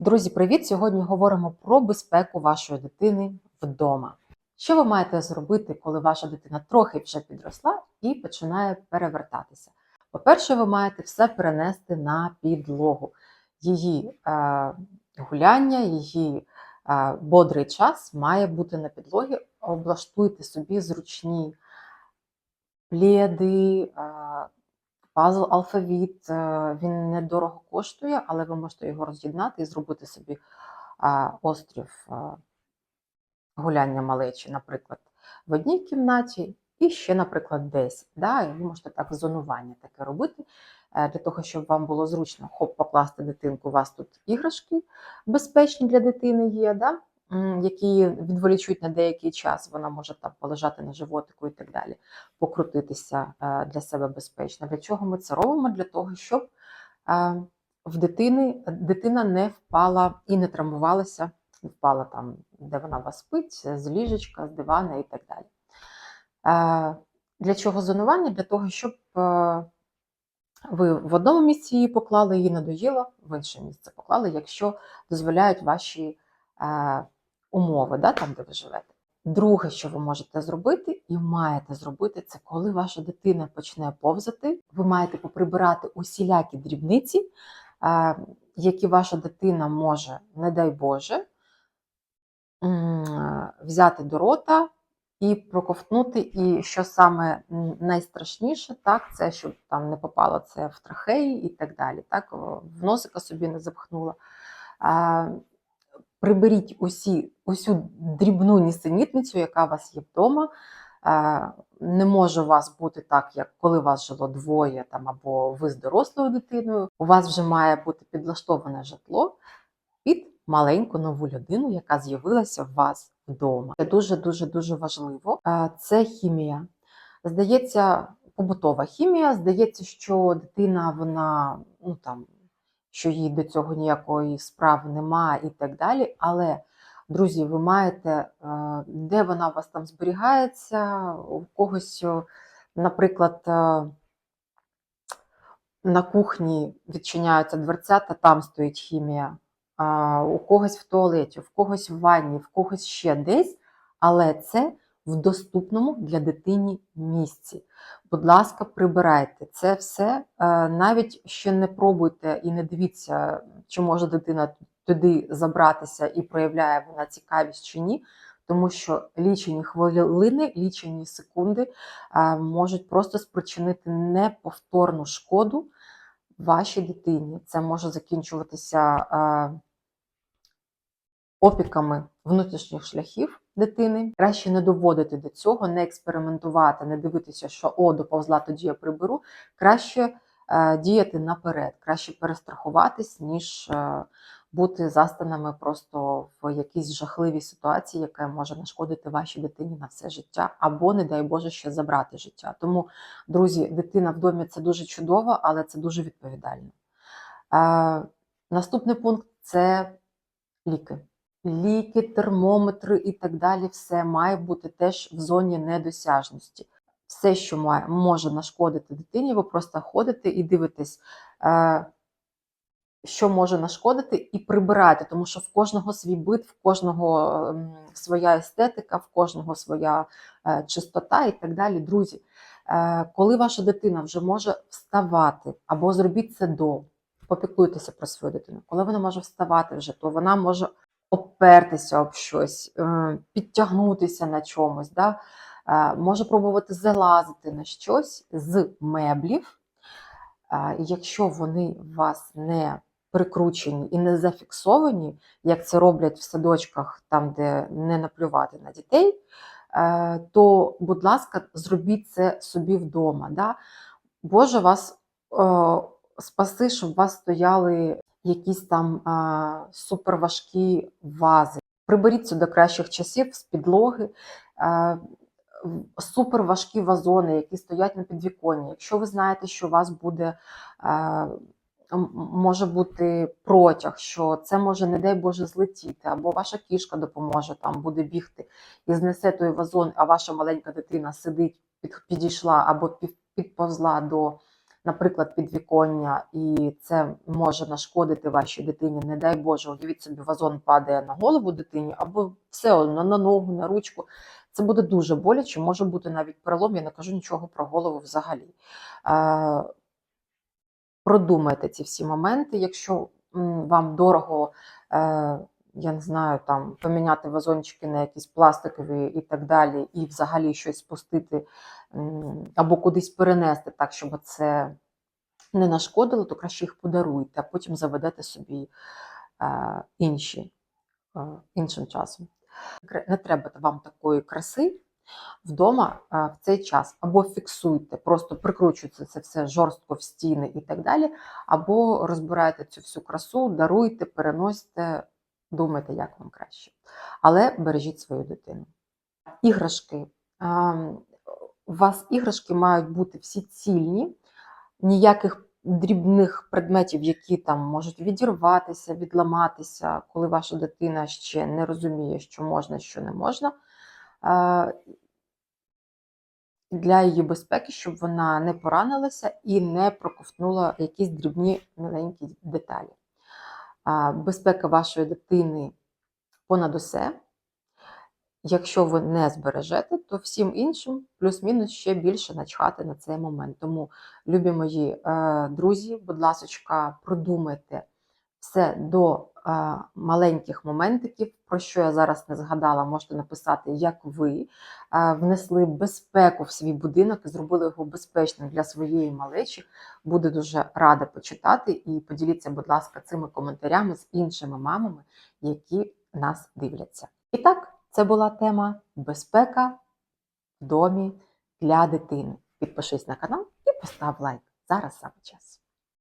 Друзі, привіт! Сьогодні говоримо про безпеку вашої дитини вдома. Що ви маєте зробити, коли ваша дитина трохи вже підросла і починає перевертатися? По-перше, ви маєте все перенести на підлогу. Її е, гуляння, її е, бодрий час має бути на підлогі. Облаштуйте собі зручні пледи, е, Пазл алфавіт е, він недорого коштує, але ви можете його роз'єднати і зробити собі острів гуляння малечі, наприклад, в одній кімнаті, і ще, наприклад, десь. Да? Ви можете так зонування таке робити, е, для того, щоб вам було зручно хоп, покласти дитинку. У вас тут іграшки безпечні для дитини є. Да? Які відволічуть на деякий час, вона може там полежати на животику і так далі, покрутитися е, для себе безпечно. Для чого ми це робимо? Для того, щоб е, в дитини дитина не впала і не травмувалася, не впала там, де вона вас спить, з ліжечка, з дивана і так далі. Е, Для чого зонування? Для того, щоб ви в одному місці її поклали, її надоїло, в інше місце поклали, якщо дозволяють ваші умови, да, там, де ви живете. Друге, що ви можете зробити і маєте зробити, це коли ваша дитина почне повзати, ви маєте поприбирати усілякі дрібниці, е, які ваша дитина може, не дай Боже, взяти до рота і проковтнути. І що саме найстрашніше, так, це щоб там не попало це в трахеї і так далі. Так, в носика собі не запхнула. Приберіть усі, усю дрібну нісенітницю, яка у вас є вдома. Е, Не може у вас бути так, як коли вас жило двоє там, або ви з дорослою дитиною. У вас вже має бути підлаштоване житло під маленьку нову людину, яка з'явилася у вас вдома. Це дуже-дуже дуже важливо. Е, Це хімія. Здається, побутова хімія. Здається, що дитина, вона ну там що їй до цього ніякої справи немає і так далі. Але, друзі, ви маєте, е, де вона у вас там зберігається, у когось, наприклад, е, на кухні відчиняються дверцята, там стоїть хімія, у когось в туалеті, в когось в ванні, в когось ще десь, але це в доступному для дитині місці. Будь ласка, прибирайте це все. Е, Навіть ще не пробуйте і не дивіться, чи може дитина туди забратися і проявляє вона цікавість чи ні. Тому що лічені хвилини, лічені секунди е, можуть просто спричинити неповторну шкоду вашій дитині. Це може закінчуватися е, опіками внутрішніх шляхів дитини. Краще не доводити до цього, не експериментувати, не дивитися, що о, доповзла, тоді я приберу. Краще е, діяти наперед, краще перестрахуватись, ніж е, бути застаними просто в якійсь жахливій ситуації, яка може нашкодити вашій дитині на все життя, або, не дай Боже, ще забрати життя. Тому, друзі, дитина в домі це дуже чудово, але це дуже відповідально. Е, наступний пункт це ліки. Ліки, термометри і так далі, все має бути теж в зоні недосяжності. Все, що має, може нашкодити дитині, ви просто ходите і дивитесь, е, що може нашкодити, і прибирати, тому що в кожного свій бит, в кожного ем, своя естетика, в кожного своя е, чистота і так далі. Друзі, е, коли ваша дитина вже може вставати, або зробіть це до, попіклуйтеся про свою дитину. Коли вона може вставати вже, то вона може обпертися об щось, е, підтягнутися на чомусь, да? Е, може пробувати залазити на щось з меблів. Е, Якщо вони вас не прикручені і не зафіксовані, як це роблять в садочках, там, де не наплювати на дітей, то, будь ласка, зробіть це собі вдома. Да? Боже вас спаси, щоб вас стояли якісь там а, суперважкі вази. Приберіть до кращих часів з підлоги. А, суперважкі вазони, які стоять на підвіконні. Якщо ви знаєте, що у вас буде може бути протяг, що це може, не дай Боже, злетіти, або ваша кішка допоможе там буде бігти і знесе той вазон, а ваша маленька дитина сидить, підійшла або підповзла до наприклад, підвіконня, і це може нашкодити вашій дитині. Не дай Боже, уявіть собі, вазон падає на голову дитині, або все одно на ногу, на ручку. Це буде дуже боляче, може бути навіть перелом. Я не кажу нічого про голову взагалі. Е, Продумайте ці всі моменти. Якщо вам дорого, е, я не знаю, там поміняти вазончики на якісь пластикові і так далі, і взагалі щось спустити або кудись перенести так, щоб це не нашкодило, то краще їх подаруйте, а потім заведете собі е, інші е, іншим часом. Не треба вам такої краси вдома е, в цей час. Або фіксуйте, просто прикручуйте це все жорстко в стіни і так далі, або розбирайте цю всю красу, даруйте, переносьте, думайте, як вам краще. Але бережіть свою дитину. Іграшки. Ем, У вас іграшки мають бути всі цільні, ніяких дрібних предметів, які там можуть відірватися, відламатися, коли ваша дитина ще не розуміє, що можна, що не можна. Е, Для її безпеки, щоб вона не поранилася і не проковтнула якісь дрібні маленькі деталі. Безпека вашої дитини понад усе. Якщо ви не збережете, то всім іншим плюс-мінус ще більше начхати на цей момент. Тому, любі мої е, друзі, будь ласка, продумайте все до маленьких моментиків, про що я зараз не згадала, можете написати, як ви е, внесли безпеку в свій будинок і зробили його безпечним для своєї малечі. Буде дуже рада почитати і поділіться, будь ласка, цими коментарями з іншими мамами, які нас дивляться. І так, це була тема безпека в домі для дитини. Підпишись на канал і постав лайк. Зараз саме час.